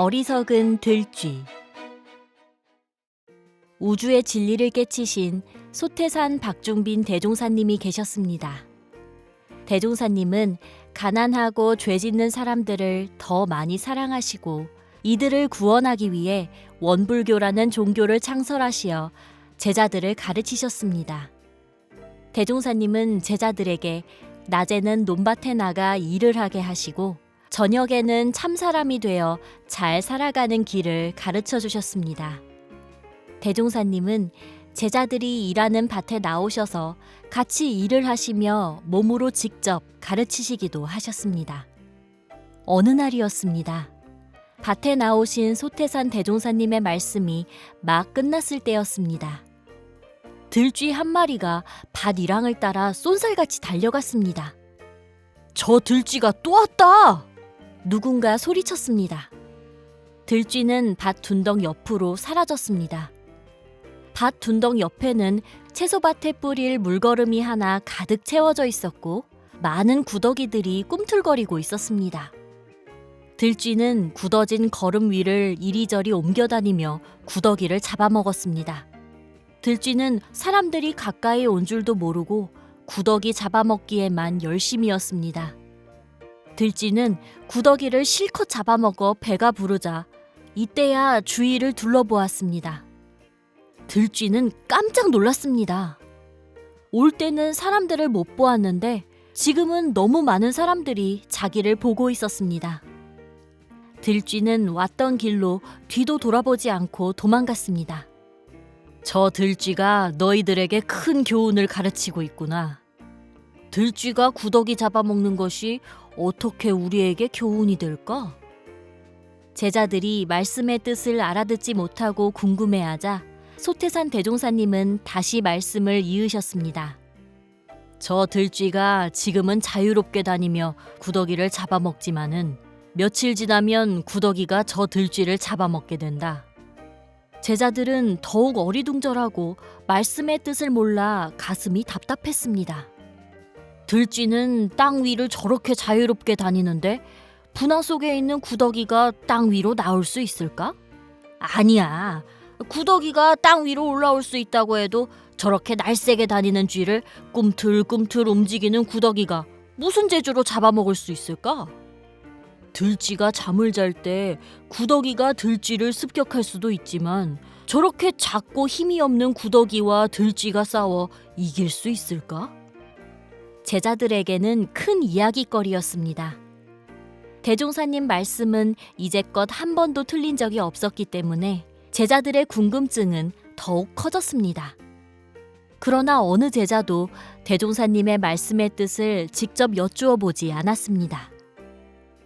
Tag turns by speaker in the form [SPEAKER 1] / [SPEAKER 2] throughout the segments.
[SPEAKER 1] 어리석은 들쥐 우주의 진리를 깨치신 소태산 박중빈 대종사님이 계셨습니다. 대종사님은 가난하고 죄 짓는 사람들을 더 많이 사랑하시고 이들을 구원하기 위해 원불교라는 종교를 창설하시어 제자들을 가르치셨습니다. 대종사님은 제자들에게 낮에는 논밭에 나가 일을 하게 하시고 저녁에는 참 사람이 되어 잘 살아가는 길을 가르쳐 주셨습니다. 대종사님은 제자들이 일하는 밭에 나오셔서 같이 일을 하시며 몸으로 직접 가르치시기도 하셨습니다. 어느 날이었습니다. 밭에 나오신 소태산 대종사님의 말씀이 막 끝났을 때였습니다. 들쥐 한 마리가 밭 이랑을 따라 쏜살같이 달려갔습니다. 저 들쥐가 또 왔다! 누군가 소리쳤습니다. 들쥐는 밭 둔덕 옆으로 사라졌습니다. 밭 둔덕 옆에는 채소밭에 뿌릴 물거름이 하나 가득 채워져 있었고 많은 구더기들이 꿈틀거리고 있었습니다. 들쥐는 굳어진 거름 위를 이리저리 옮겨다니며 구더기를 잡아먹었습니다. 들쥐는 사람들이 가까이 온 줄도 모르고 구더기 잡아먹기에만 열심이었습니다. 들쥐는 구더기를 실컷 잡아먹어 배가 부르자 이때야 주위를 둘러보았습니다. 들쥐는 깜짝 놀랐습니다. 올 때는 사람들을 못 보았는데 지금은 너무 많은 사람들이 자기를 보고 있었습니다. 들쥐는 왔던 길로 뒤도 돌아보지 않고 도망갔습니다. 저 들쥐가 너희들에게 큰 교훈을 가르치고 있구나. 들쥐가 구더기 잡아먹는 것이 어떻게 우리에게 교훈이 될까? 제자들이 말씀의 뜻을 알아듣지 못하고 궁금해하자 소태산 대종사님은 다시 말씀을 이으셨습니다. 저 들쥐가 지금은 자유롭게 다니며 구더기를 잡아먹지만은 며칠 지나면 구더기가 저 들쥐를 잡아먹게 된다. 제자들은 더욱 어리둥절하고 말씀의 뜻을 몰라 가슴이 답답했습니다. 들쥐는 땅 위를 저렇게 자유롭게 다니는데 분화 속에 있는 구더기가 땅 위로 나올 수 있을까? 아니야. 구더기가 땅 위로 올라올 수 있다고 해도 저렇게 날쌔게 다니는 쥐를 꿈틀꿈틀 움직이는 구더기가 무슨 재주로 잡아먹을 수 있을까? 들쥐가 잠을 잘 때 구더기가 들쥐를 습격할 수도 있지만 저렇게 작고 힘이 없는 구더기와 들쥐가 싸워 이길 수 있을까? 제자들에게는 큰 이야기거리였습니다. 대종사님 말씀은 이제껏 한 번도 틀린 적이 없었기 때문에 제자들의 궁금증은 더욱 커졌습니다. 그러나 어느 제자도 대종사님의 말씀의 뜻을 직접 여쭈어 보지 않았습니다.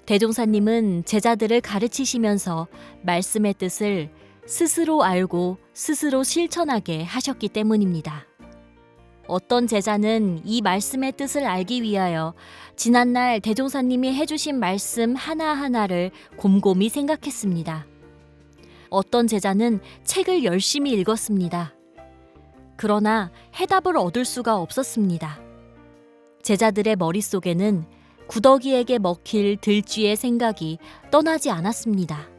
[SPEAKER 1] 대종사님은 제자들을 가르치시면서 말씀의 뜻을 스스로 알고 스스로 실천하게 하셨기 때문입니다. 어떤 제자는 이 말씀의 뜻을 알기 위하여 지난날 대종사님이 해주신 말씀 하나하나를 곰곰이 생각했습니다. 어떤 제자는 책을 열심히 읽었습니다. 그러나 해답을 얻을 수가 없었습니다. 제자들의 머릿속에는 구더기에게 먹힐 들쥐의 생각이 떠나지 않았습니다.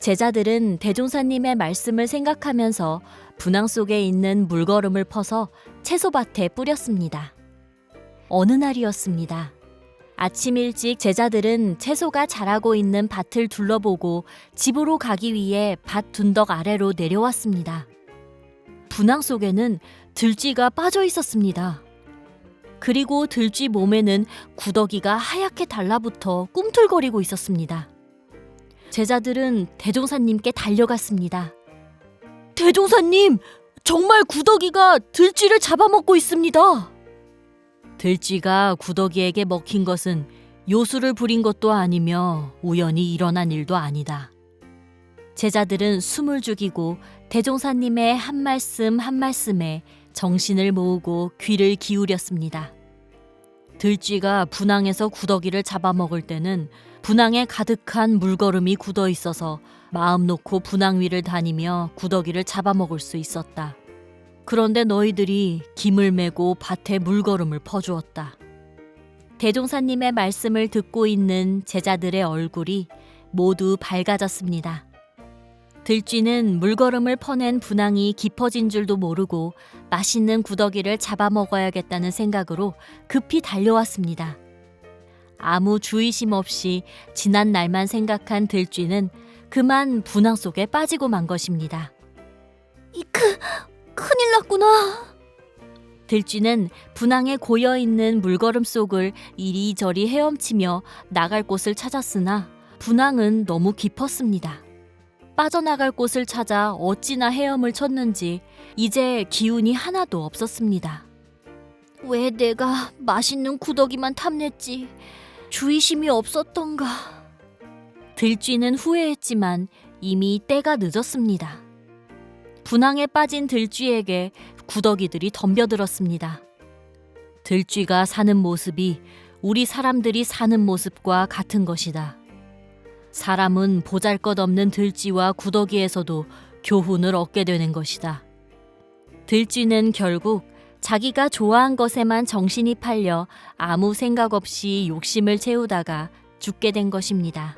[SPEAKER 1] 제자들은 대종사님의 말씀을 생각하면서 분황 속에 있는 물거름을 퍼서 채소밭에 뿌렸습니다. 어느 날이었습니다. 아침 일찍 제자들은 채소가 자라고 있는 밭을 둘러보고 집으로 가기 위해 밭 둔덕 아래로 내려왔습니다. 분황 속에는 들쥐가 빠져 있었습니다. 그리고 들쥐 몸에는 구더기가 하얗게 달라붙어 꿈틀거리고 있었습니다. 제자들은 대종사님께 달려갔습니다. 대종사님, 정말 구더기가 들쥐를 잡아먹고 있습니다. 들쥐가 구더기에게 먹힌 것은 요술을 부린 것도 아니며 우연히 일어난 일도 아니다. 제자들은 숨을 죽이고 대종사님의 한 말씀 한 말씀에 정신을 모으고 귀를 기울였습니다. 들쥐가 분황에서 구더기를 잡아먹을 때는 분황에 가득한 물거름이 굳어 있어서 마음 놓고 분황 위를 다니며 구더기를 잡아먹을 수 있었다. 그런데 너희들이 김을 메고 밭에 물거름을 퍼주었다. 대종사님의 말씀을 듣고 있는 제자들의 얼굴이 모두 밝아졌습니다. 들쥐는 물걸음을 퍼낸 분황이 깊어진 줄도 모르고 맛있는 구더기를 잡아먹어야겠다는 생각으로 급히 달려왔습니다. 아무 주의심 없이 지난 날만 생각한 들쥐는 그만 분황 속에 빠지고 만 것입니다. 이크, 큰일 났구나. 들쥐는 분황에 고여 있는 물걸음 속을 이리저리 헤엄치며 나갈 곳을 찾았으나 분황은 너무 깊었습니다. 빠져나갈 곳을 찾아 어찌나 헤엄을 쳤는지 이제 기운이 하나도 없었습니다. 왜 내가 맛있는 구더기만 탐냈지? 주의심이 없었던가. 들쥐는 후회했지만 이미 때가 늦었습니다. 분황에 빠진 들쥐에게 구더기들이 덤벼들었습니다. 들쥐가 사는 모습이 우리 사람들이 사는 모습과 같은 것이다. 사람은 보잘 것 없는 들쥐와 구더기에서도 교훈을 얻게 되는 것이다. 들쥐는 결국 자기가 좋아한 것에만 정신이 팔려 아무 생각 없이 욕심을 채우다가 죽게 된 것입니다.